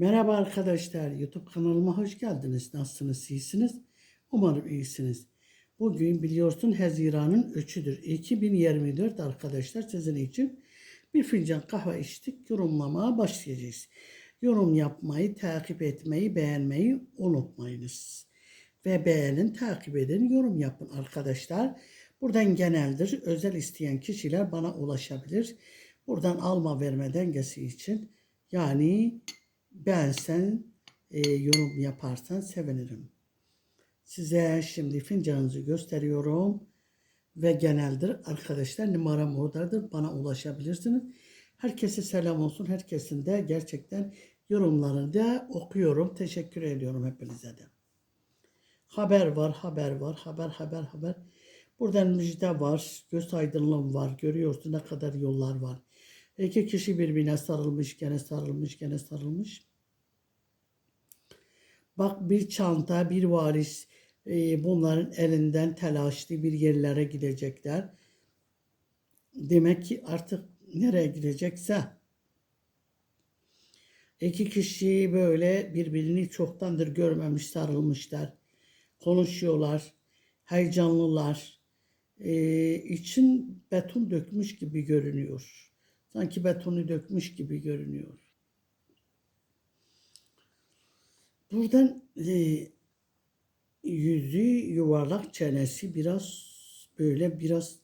Merhaba arkadaşlar, YouTube kanalıma hoş geldiniz. Nasılsınız, iyisiniz? Umarım iyisiniz. Bugün biliyorsun Haziran'ın 3'üdür. 2024 arkadaşlar sizin için bir fincan kahve içtik. Yorumlamaya başlayacağız. Yorum yapmayı, takip etmeyi, beğenmeyi unutmayınız. Ve beğenin, takip edin, yorum yapın arkadaşlar. Buradan geneldir. Özel isteyen kişiler bana ulaşabilir. Buradan alma verme dengesi için yani beğensen, e, yorum yaparsan sevinirim. Size şimdi fincanınızı gösteriyorum. Ve geneldir arkadaşlar numaram oradadır. Bana ulaşabilirsiniz. Herkese selam olsun. Herkesin de gerçekten yorumlarını da okuyorum. Teşekkür ediyorum hepinize de. Haber var, haber var, haber, haber, haber. Buradan müjde var, göz aydınlığım var. Görüyorsun ne kadar yollar var. İki kişi birbirine sarılmış, gene sarılmış, gene sarılmış. Bak bir çanta, bir varis e, bunların elinden telaşlı bir yerlere gidecekler. Demek ki artık nereye gidecekse iki kişi böyle birbirini çoktandır görmemiş, sarılmışlar. Konuşuyorlar, heyecanlılar. E, için beton dökmüş gibi görünüyor. Sanki betonu dökmüş gibi görünüyor. Buradan e, yüzü yuvarlak çenesi biraz böyle biraz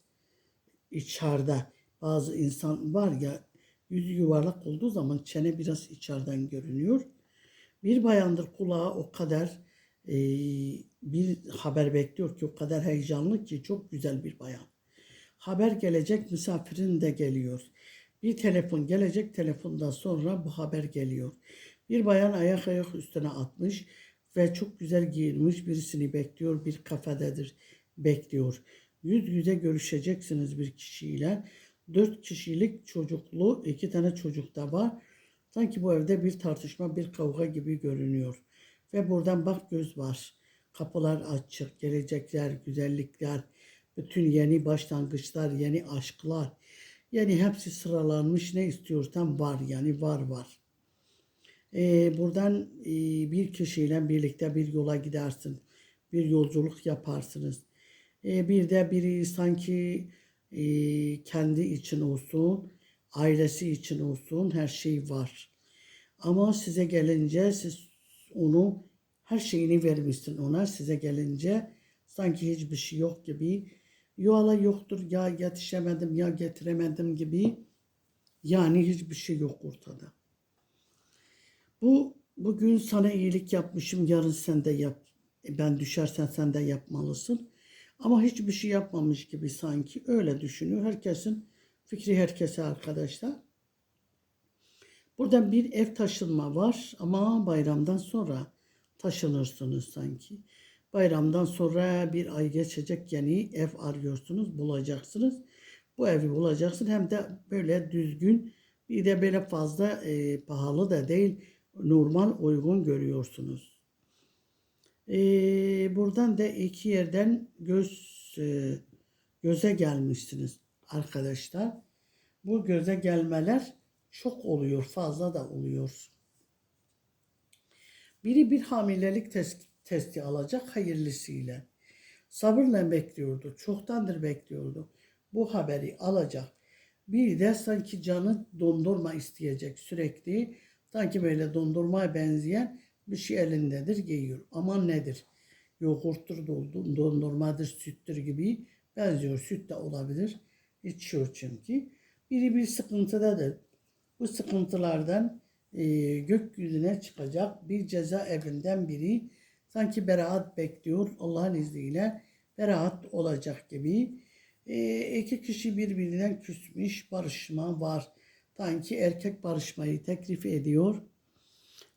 içeride. Bazı insan var ya yüzü yuvarlak olduğu zaman çene biraz içeriden görünüyor. Bir bayandır kulağı o kadar e, bir haber bekliyor ki o kadar heyecanlı ki çok güzel bir bayan. Haber gelecek misafirin de geliyor. Bir telefon gelecek telefondan sonra bu haber geliyor. Bir bayan ayak ayak üstüne atmış ve çok güzel giyinmiş birisini bekliyor. Bir kafededir bekliyor. Yüz yüze görüşeceksiniz bir kişiyle. Dört kişilik çocuklu iki tane çocuk da var. Sanki bu evde bir tartışma bir kavga gibi görünüyor. Ve buradan bak göz var. Kapılar açık, gelecekler, güzellikler, bütün yeni başlangıçlar, yeni aşklar. Yani hepsi sıralanmış ne istiyorsan var yani var var. Ee, buradan e, bir kişiyle birlikte bir yola gidersin. Bir yolculuk yaparsınız. Ee, bir de biri sanki e, kendi için olsun, ailesi için olsun her şey var. Ama size gelince siz onu her şeyini vermişsin ona. Size gelince sanki hiçbir şey yok gibi. Yola yoktur ya yetişemedim ya getiremedim gibi. Yani hiçbir şey yok ortada. Bu bugün sana iyilik yapmışım, yarın sen de yap. Ben düşersen sen de yapmalısın. Ama hiçbir şey yapmamış gibi sanki öyle düşünüyor. Herkesin fikri herkese arkadaşlar. Buradan bir ev taşınma var ama bayramdan sonra taşınırsınız sanki. Bayramdan sonra bir ay geçecek yeni ev arıyorsunuz, bulacaksınız. Bu evi bulacaksın hem de böyle düzgün bir de böyle fazla e, pahalı da değil normal uygun görüyorsunuz. E, buradan da iki yerden göz e, göze gelmişsiniz arkadaşlar. Bu göze gelmeler çok oluyor, fazla da oluyor. Biri bir hamilelik test, testi alacak hayırlısıyla. Sabırla bekliyordu, çoktandır bekliyordu. Bu haberi alacak. Bir de sanki canı dondurma isteyecek sürekli. Sanki böyle dondurmaya benzeyen bir şey elindedir, giyiyor. Aman nedir? Yoğurttur, dondurmadır, süttür gibi benziyor. Süt de olabilir. İçiyor çünkü. Biri bir sıkıntıdadır. Bu sıkıntılardan e, gökyüzüne çıkacak bir cezaevinden biri sanki beraat bekliyor. Allah'ın izniyle beraat olacak gibi. E, iki kişi birbirinden küsmüş barışma var. Sanki erkek barışmayı teklif ediyor.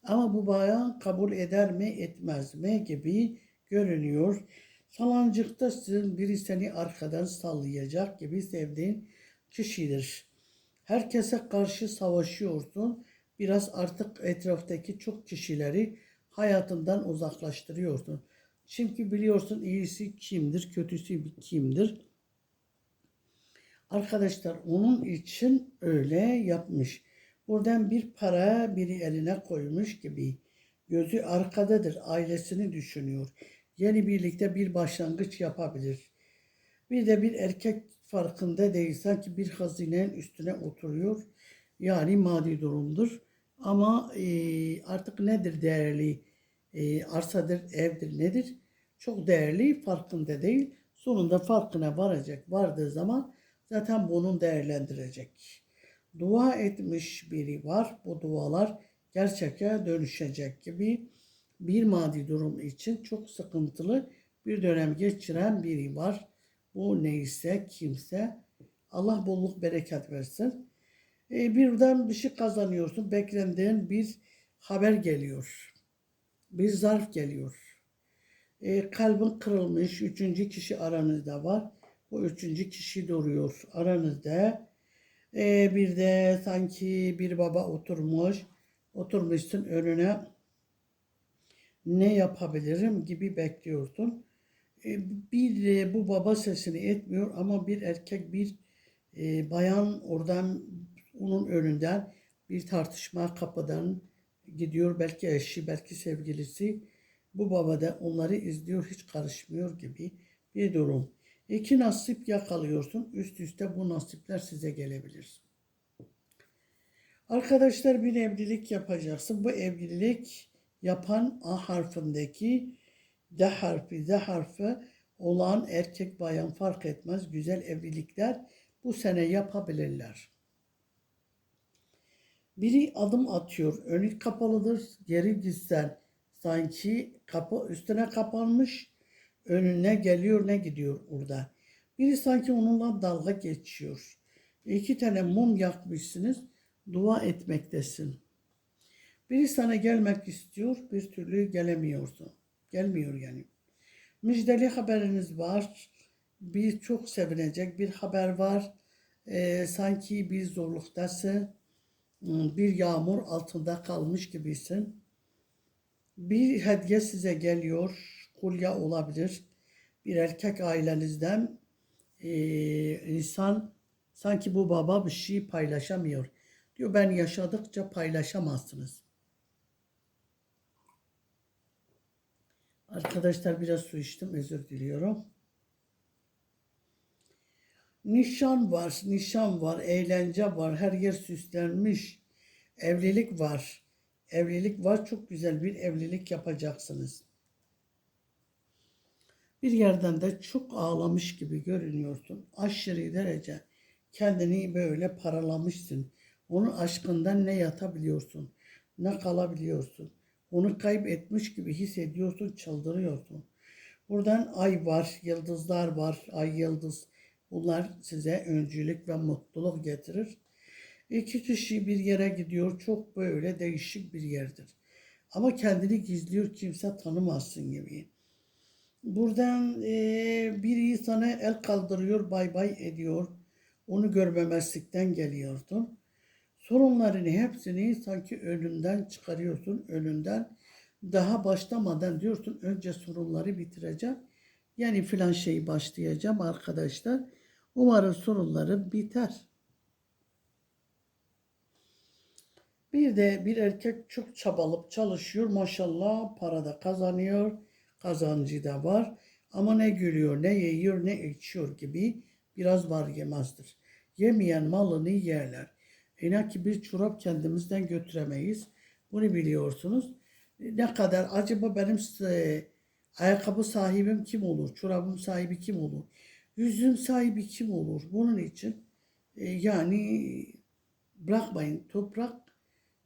Ama bu bayan kabul eder mi etmez mi gibi görünüyor. Falancıkta sizin biri seni arkadan sallayacak gibi sevdiğin kişidir. Herkese karşı savaşıyorsun. Biraz artık etraftaki çok kişileri hayatından uzaklaştırıyorsun. Çünkü biliyorsun iyisi kimdir, kötüsü kimdir. Arkadaşlar onun için öyle yapmış. Buradan bir para biri eline koymuş gibi. Gözü arkadadır. Ailesini düşünüyor. Yeni birlikte bir başlangıç yapabilir. Bir de bir erkek farkında değil. Sanki bir hazinenin üstüne oturuyor. Yani maddi durumdur. Ama e, artık nedir değerli? E, arsadır, evdir, nedir? Çok değerli, farkında değil. Sonunda farkına varacak. Vardığı zaman zaten bunun değerlendirecek. Dua etmiş biri var. Bu dualar gerçeke dönüşecek gibi bir maddi durum için çok sıkıntılı bir dönem geçiren biri var. Bu neyse kimse Allah bolluk bereket versin. E, birden bir şey kazanıyorsun. Beklendiğin bir haber geliyor. Bir zarf geliyor. E, kalbin kırılmış. Üçüncü kişi aranızda var. Bu üçüncü kişi duruyor aranızda. E, bir de sanki bir baba oturmuş. Oturmuşsun önüne ne yapabilirim gibi bekliyorsun. E, bir e, bu baba sesini etmiyor ama bir erkek bir e, bayan oradan onun önünden bir tartışma kapıdan gidiyor. Belki eşi, belki sevgilisi. Bu baba da onları izliyor, hiç karışmıyor gibi bir durum. İki nasip yakalıyorsun. Üst üste bu nasipler size gelebilir. Arkadaşlar bir evlilik yapacaksın. Bu evlilik yapan A harfindeki D harfi, Z harfi olan erkek bayan fark etmez. Güzel evlilikler bu sene yapabilirler. Biri adım atıyor. Önü kapalıdır. Geri gitsen sanki kapı üstüne kapanmış. Önüne geliyor ne gidiyor orada. Biri sanki onunla dalga geçiyor. İki tane mum yakmışsınız. Dua etmektesin. Biri sana gelmek istiyor. Bir türlü gelemiyorsun. Gelmiyor yani. Müjdeli haberiniz var. Bir çok sevinecek bir haber var. Ee, sanki bir zorluktasın Hmm, bir yağmur altında kalmış gibisin. Bir hediye size geliyor. Kulya olabilir. Bir erkek ailenizden e, insan sanki bu baba bir şey paylaşamıyor. Diyor ben yaşadıkça paylaşamazsınız. Arkadaşlar biraz su içtim özür diliyorum. Nişan var, nişan var, eğlence var, her yer süslenmiş. Evlilik var. Evlilik var, çok güzel bir evlilik yapacaksınız. Bir yerden de çok ağlamış gibi görünüyorsun. Aşırı derece kendini böyle paralamışsın. Onun aşkından ne yatabiliyorsun, ne kalabiliyorsun. Onu kaybetmiş gibi hissediyorsun, çıldırıyorsun. Buradan ay var, yıldızlar var, ay yıldız Bunlar size öncülük ve mutluluk getirir. İki kişi bir yere gidiyor. Çok böyle değişik bir yerdir. Ama kendini gizliyor kimse tanımazsın gibi. Buradan e, biri sana el kaldırıyor, bay bay ediyor. Onu görmemezlikten geliyordun. Sorunlarını hepsini sanki önünden çıkarıyorsun, önünden. Daha başlamadan diyorsun önce sorunları bitireceğim. Yani filan şeyi başlayacağım arkadaşlar. Umarım sorunları biter. Bir de bir erkek çok çabalıp çalışıyor. Maşallah para da kazanıyor. Kazancı da var. Ama ne görüyor, ne yiyor, ne içiyor gibi biraz var yemezdir. Yemeyen malını yerler. İnan ki bir çorap kendimizden götüremeyiz. Bunu biliyorsunuz. Ne kadar acaba benim e, ayakkabı sahibim kim olur? Çorabım sahibi kim olur? Yüzün sahibi kim olur? Bunun için e, yani bırakmayın toprak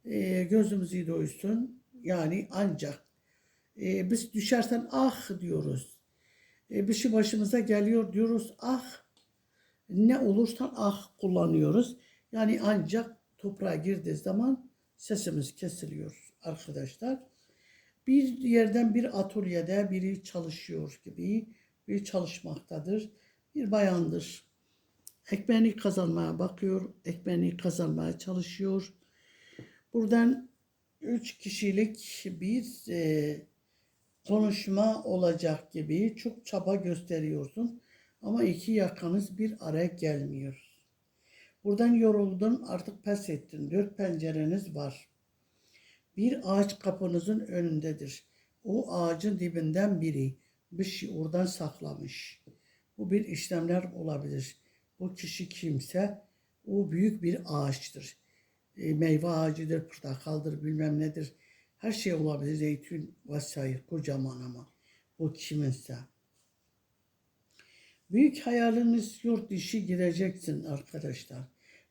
e, gözümüzü doysun. Yani ancak e, biz düşersen ah diyoruz. E, bir şey başımıza geliyor diyoruz ah. Ne olursan ah kullanıyoruz. Yani ancak toprağa girdiği zaman sesimiz kesiliyor arkadaşlar. Bir yerden bir atölyede biri çalışıyor gibi bir çalışmaktadır bir bayandır. Ekmeğini kazanmaya bakıyor, ekmeğini kazanmaya çalışıyor. Buradan üç kişilik bir e, konuşma olacak gibi çok çaba gösteriyorsun. Ama iki yakanız bir araya gelmiyor. Buradan yoruldun artık pes ettin. Dört pencereniz var. Bir ağaç kapınızın önündedir. O ağacın dibinden biri bir şey oradan saklamış. Bu bir işlemler olabilir. Bu kişi kimse o büyük bir ağaçtır. E, meyve ağacıdır, portakaldır, bilmem nedir. Her şey olabilir. Zeytin vesaire kocaman ama. Bu kiminse. Büyük hayaliniz yurt dışı gideceksin arkadaşlar.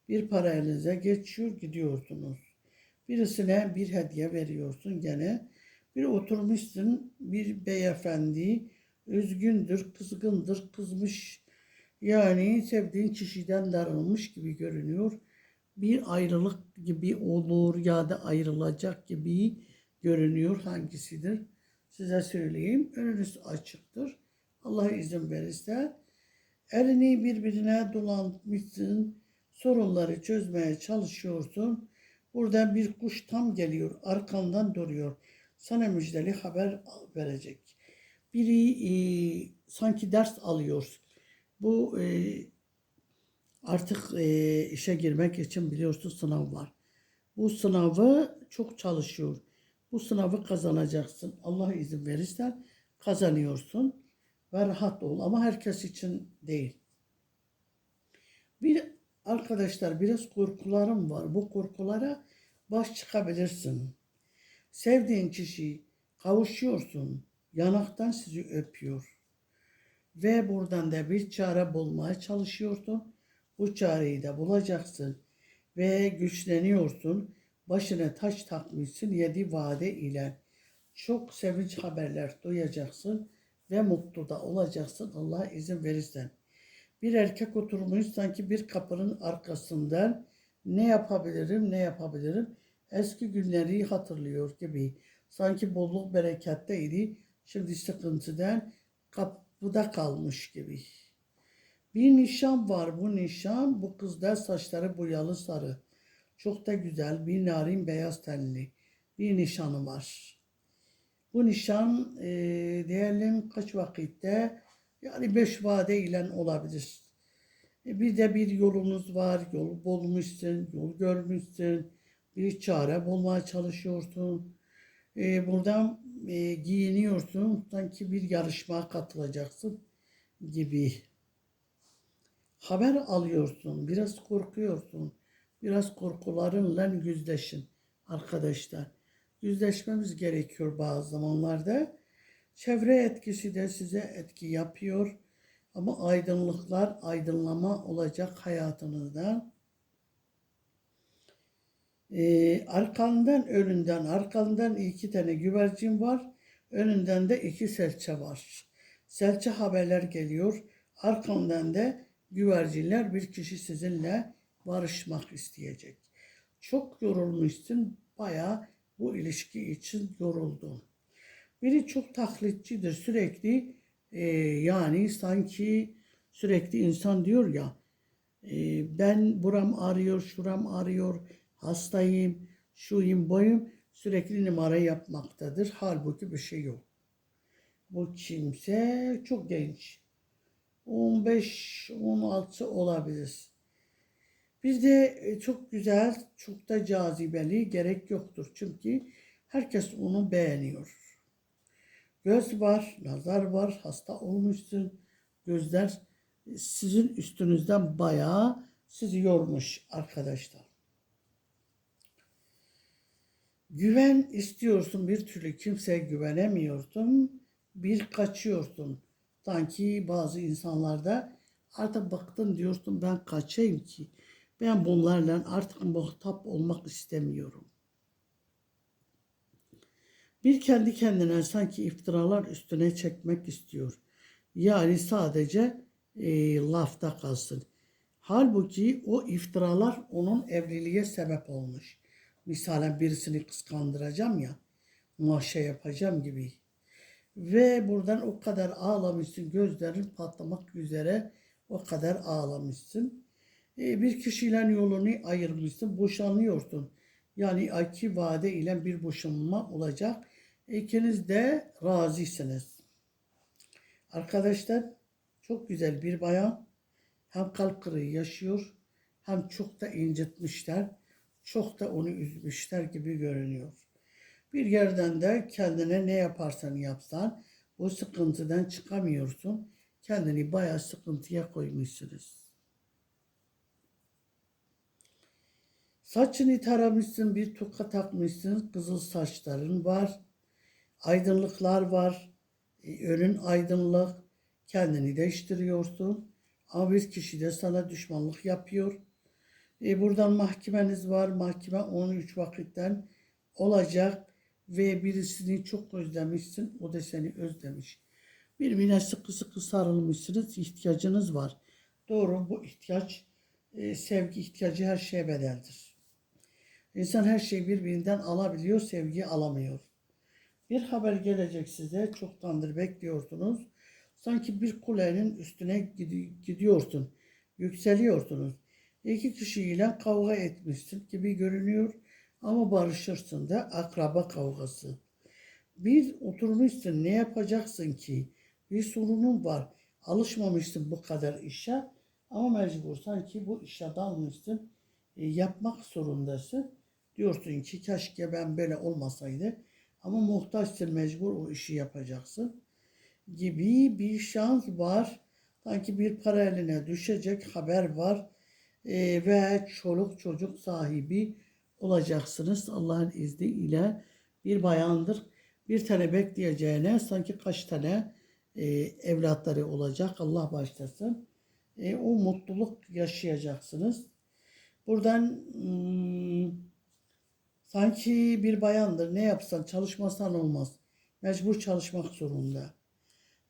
Bir para elinize geçiyor gidiyorsunuz. Birisine bir hediye veriyorsun gene. Bir oturmuşsun bir beyefendi üzgündür, kızgındır, kızmış. Yani sevdiğin kişiden darılmış gibi görünüyor. Bir ayrılık gibi olur ya da ayrılacak gibi görünüyor. Hangisidir? Size söyleyeyim. Önünüz açıktır. Allah izin verirse elini birbirine dolanmışsın. Sorunları çözmeye çalışıyorsun. Buradan bir kuş tam geliyor. Arkandan duruyor. Sana müjdeli haber verecek. Biri e, sanki ders alıyor. Bu e, artık e, işe girmek için biliyorsun sınav var. Bu sınavı çok çalışıyor. Bu sınavı kazanacaksın. Allah izin verirse kazanıyorsun ve rahat ol. Ama herkes için değil. Bir arkadaşlar biraz korkularım var. Bu korkulara baş çıkabilirsin. Sevdiğin kişi kavuşuyorsun. Yanaktan sizi öpüyor. Ve buradan da bir çare bulmaya çalışıyorsun. Bu çareyi de bulacaksın. Ve güçleniyorsun. Başına taş takmışsın yedi vade ile. Çok sevinç haberler duyacaksın ve mutlu da olacaksın Allah izin verirsen. Bir erkek oturmuş sanki bir kapının arkasından ne yapabilirim ne yapabilirim eski günleri hatırlıyor gibi. Sanki bolluk bereketteydi şimdi sıkıntıdan kapıda kalmış gibi. Bir nişan var bu nişan bu kızda saçları boyalı sarı. Çok da güzel bir narin beyaz tenli bir nişanı var. Bu nişan e, diyelim kaç vakitte yani beş vade ile olabilir. E, bir de bir yolunuz var, yol bulmuşsun, yol görmüşsün, bir çare bulmaya çalışıyorsun. E, buradan e, giyiniyorsun, sanki bir yarışmaya katılacaksın gibi. Haber alıyorsun, biraz korkuyorsun. Biraz korkularınla yüzleşin arkadaşlar. Yüzleşmemiz gerekiyor bazı zamanlarda. Çevre etkisi de size etki yapıyor. Ama aydınlıklar, aydınlama olacak hayatınızda. Ee, arkandan, önünden, arkandan iki tane güvercin var. Önünden de iki serçe var. Serçe haberler geliyor. Arkandan da güvercinler bir kişi sizinle barışmak isteyecek. Çok yorulmuşsun. Bayağı bu ilişki için yoruldun. Biri çok taklitçidir. Sürekli e, yani sanki sürekli insan diyor ya e, ben buram ağrıyor, şuram ağrıyor, hastayım, şuyum, boyum sürekli numara yapmaktadır. Halbuki bir şey yok. Bu kimse çok genç. 15-16 olabilir. Bir de e, çok güzel, çok da cazibeli gerek yoktur. Çünkü herkes onu beğeniyor. Göz var, nazar var, hasta olmuşsun. Gözler sizin üstünüzden bayağı sizi yormuş arkadaşlar. Güven istiyorsun bir türlü kimseye güvenemiyorsun. Bir kaçıyorsun. Sanki bazı insanlarda artık baktın diyorsun ben kaçayım ki. Ben bunlarla artık muhatap olmak istemiyorum. Bir kendi kendine sanki iftiralar üstüne çekmek istiyor. Yani sadece e, lafta kalsın. Halbuki o iftiralar onun evliliğe sebep olmuş. Misalen birisini kıskandıracağım ya, maşa yapacağım gibi. Ve buradan o kadar ağlamışsın, gözlerin patlamak üzere o kadar ağlamışsın. E, bir kişiyle yolunu ayırmışsın, boşanıyorsun. Yani iki vade ile bir boşanma olacak. İkiniz de razısınız. Arkadaşlar çok güzel bir bayan hem kalp kırığı yaşıyor hem çok da incitmişler, çok da onu üzmüşler gibi görünüyor. Bir yerden de kendine ne yaparsan yapsan bu sıkıntıdan çıkamıyorsun. Kendini bayağı sıkıntıya koymuşsunuz. Saçını taramışsın, bir toka takmışsın, kızıl saçların var, aydınlıklar var, e, önün aydınlık, kendini değiştiriyorsun. Ama bir kişi de sana düşmanlık yapıyor. E, buradan mahkemeniz var, mahkeme 13 vakitten olacak ve birisini çok özlemişsin, o da seni özlemiş. Birbirine sıkı sıkı sarılmışsınız, ihtiyacınız var. Doğru, bu ihtiyaç, e, sevgi ihtiyacı her şeye bedeldir. İnsan her şeyi birbirinden alabiliyor, sevgiyi alamıyor. Bir haber gelecek size, çoktandır bekliyorsunuz. Sanki bir kulenin üstüne gidi- gidiyorsun, yükseliyorsunuz. İki kişiyle kavga etmişsin gibi görünüyor ama barışırsın da akraba kavgası. Bir oturmuşsun ne yapacaksın ki? Bir sorunun var. Alışmamışsın bu kadar işe ama mecbur sanki bu işe dalmışsın. E, yapmak zorundasın. Diyorsun ki keşke ben böyle olmasaydı. Ama muhtaçsın mecbur o işi yapacaksın. Gibi bir şans var. Sanki bir para eline düşecek haber var. E, ve çoluk çocuk sahibi olacaksınız Allah'ın izniyle. Bir bayandır. Bir tane bekleyeceğine sanki kaç tane e, evlatları olacak Allah başlasın. E, o mutluluk yaşayacaksınız. Buradan hmm, sanki bir bayandır. Ne yapsan çalışmasan olmaz. Mecbur çalışmak zorunda.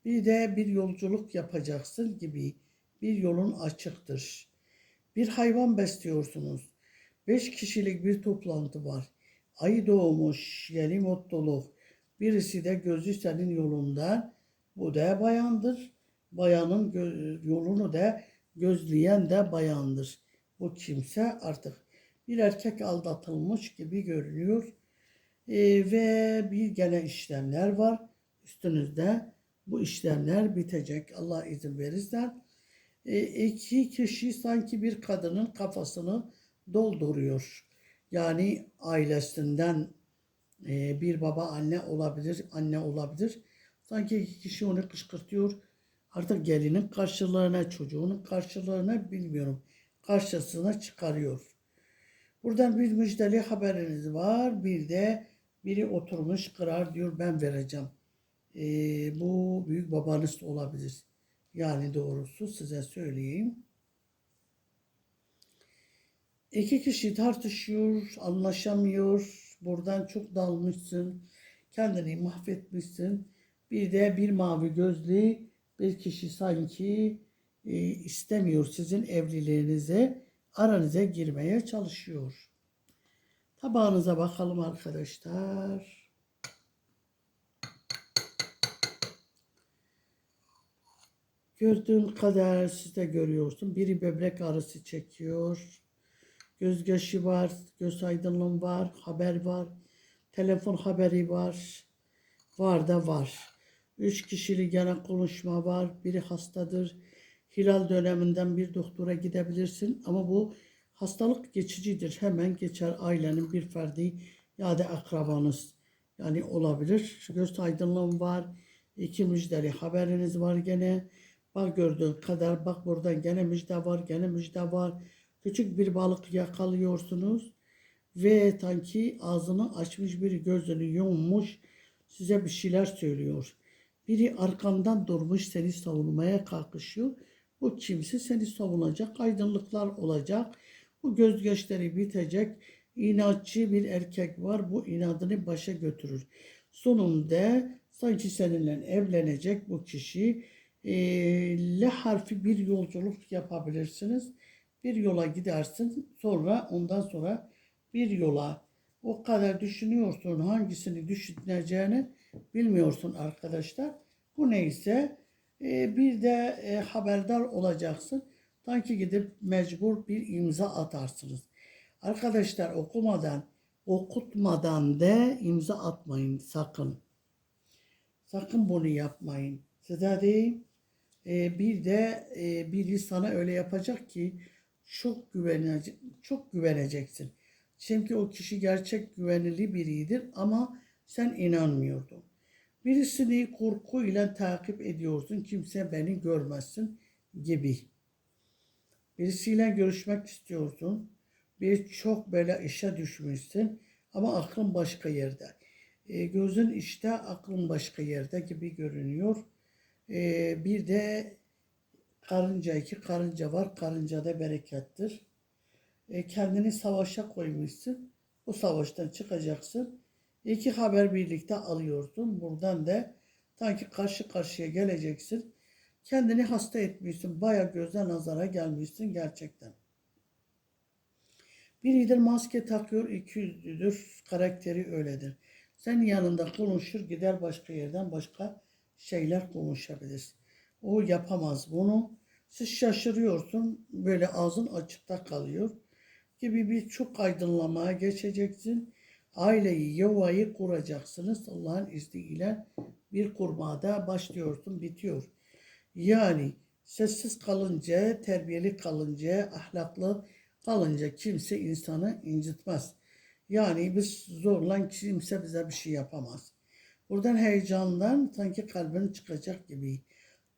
Bir de bir yolculuk yapacaksın gibi bir yolun açıktır. Bir hayvan besliyorsunuz. Beş kişilik bir toplantı var. Ay doğmuş, yeni mutluluk. Birisi de gözü senin yolunda. Bu da bayandır. Bayanın yolunu da gözleyen de bayandır. Bu kimse artık bir erkek aldatılmış gibi görünüyor. Ee, ve bir gene işlemler var üstünüzde. Bu işlemler bitecek Allah izin verirse. E, iki kişi sanki bir kadının kafasını dolduruyor. Yani ailesinden e, bir baba anne olabilir, anne olabilir. Sanki iki kişi onu kışkırtıyor. Artık gelinin karşılığına, çocuğunun karşılığına bilmiyorum. Karşısına çıkarıyor. Buradan bir müjdeli haberiniz var. Bir de biri oturmuş kırar diyor ben vereceğim. E, bu büyük babanız olabilir. Yani doğrusu size söyleyeyim. İki kişi tartışıyor, anlaşamıyor. Buradan çok dalmışsın. Kendini mahvetmişsin. Bir de bir mavi gözlü bir kişi sanki e, istemiyor sizin evliliğinize, aranıza girmeye çalışıyor. Tabağınıza bakalım arkadaşlar. Gördüğün kadar siz de görüyorsun. Biri böbrek ağrısı çekiyor. Gözyaşı var, göz aydınlığı var, haber var. Telefon haberi var. Var da var. Üç kişilik gene konuşma var. Biri hastadır. Hilal döneminden bir doktora gidebilirsin. Ama bu hastalık geçicidir. Hemen geçer ailenin bir ferdi ya da akrabanız. Yani olabilir. Göz aydınlığım var. İki müjdeli haberiniz var gene. Bak gördüğün kadar bak buradan gene müjde var gene müjde var. Küçük bir balık yakalıyorsunuz ve sanki ağzını açmış biri gözünü yummuş size bir şeyler söylüyor. Biri arkandan durmuş seni savunmaya kalkışıyor. Bu kimse seni savunacak aydınlıklar olacak. Bu gözyaşları bitecek. İnatçı bir erkek var. Bu inadını başa götürür. Sonunda sanki seninle evlenecek bu kişi e, L harfi bir yolculuk yapabilirsiniz. Bir yola gidersin sonra ondan sonra bir yola o kadar düşünüyorsun hangisini düşüneceğini bilmiyorsun arkadaşlar. Bu neyse e, bir de e, haberdar olacaksın. Sanki gidip mecbur bir imza atarsınız. Arkadaşlar okumadan, okutmadan da imza atmayın sakın. Sakın bunu yapmayın. Size diyeyim. E, bir de e, biri sana öyle yapacak ki çok güvenecek, çok güveneceksin. Çünkü o kişi gerçek güvenilir biridir ama sen inanmıyordun. Birisini korkuyla takip ediyorsun. Kimse beni görmesin gibi. Birisiyle görüşmek istiyorsun. Bir çok böyle işe düşmüşsün ama aklın başka yerde. E, gözün işte, aklın başka yerde gibi görünüyor. E, bir de karınca iki karınca var. Karınca da berekettir. E, kendini savaşa koymuşsun. Bu savaştan çıkacaksın. İki haber birlikte alıyorsun. Buradan da sanki karşı karşıya geleceksin. Kendini hasta etmişsin. Baya gözden nazara gelmişsin gerçekten. Biridir maske takıyor, iki yüzlüdür, karakteri öyledir. Sen yanında konuşur, gider başka yerden başka şeyler konuşabilirsin. O yapamaz bunu. Siz şaşırıyorsun, böyle ağzın açıkta kalıyor gibi bir çok aydınlamaya geçeceksin. Aileyi, yuvayı kuracaksınız. Allah'ın izniyle bir kurmada başlıyorsun, bitiyor. Yani sessiz kalınca, terbiyeli kalınca, ahlaklı kalınca kimse insanı incitmez. Yani biz zorla kimse bize bir şey yapamaz. Buradan heyecandan sanki kalbin çıkacak gibi.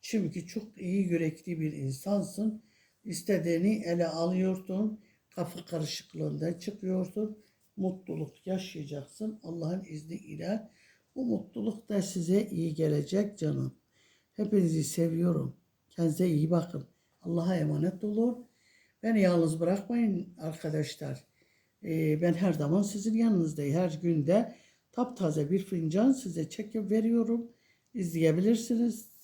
Çünkü çok iyi yürekli bir insansın. İstediğini ele alıyorsun. Kafa karışıklığından çıkıyorsun. Mutluluk yaşayacaksın. Allah'ın izniyle bu mutluluk da size iyi gelecek canım. Hepinizi seviyorum. Kendinize iyi bakın. Allah'a emanet olun. Beni yalnız bırakmayın arkadaşlar. Ee, ben her zaman sizin yanınızdayım. Her günde taptaze bir fincan size çekip veriyorum. İzleyebilirsiniz.